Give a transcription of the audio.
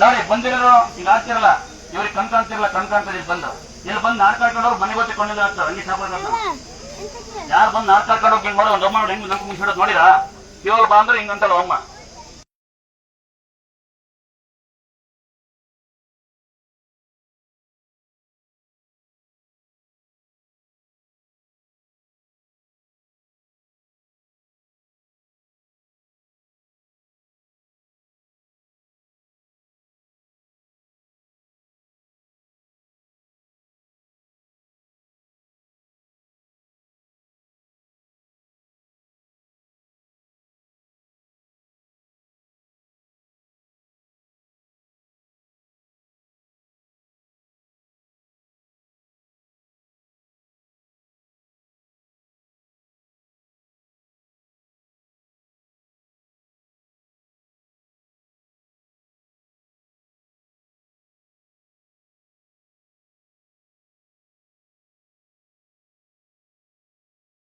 ನೋಡಿ ಬಂದಿರೋ ಈಗ ಆಗ್ತಿರಲ್ಲ ಇವ್ರಿಗೆ ಕಣ್ಕ ಅಂತಿರಲ್ಲ ಕಣ್ಕ ಅಂತ ಇಲ್ಲಿ ಬಂದು. ಇಲ್ಲಿ ಬಂದು ನಾಟಕ ಮನೆ ಮನೆಗೆ ಗೊತ್ತಿಕೊಂಡಿಲ್ಲ ಅಂತ ಹಂಗೆ ಸಾಪಾಡ ಯಾರು ಬಂದು ನಾಟಕ ಆಡ್ಕೊಂಡು ಹಿಂಗ್ ಮಾಡೋ ಒಂದು ಅಮ್ಮ ನೋಡಿ ಹೆಂಗ್ ನಂಗೆ ಮುಗಿಸಿಡೋದು ನೋಡಿರಾ? ಇವಾಗ ಬಾ ಅಂದ್ರೆ ಹಿಂಗಂತಲ್ಲ ಅಮ್ಮ.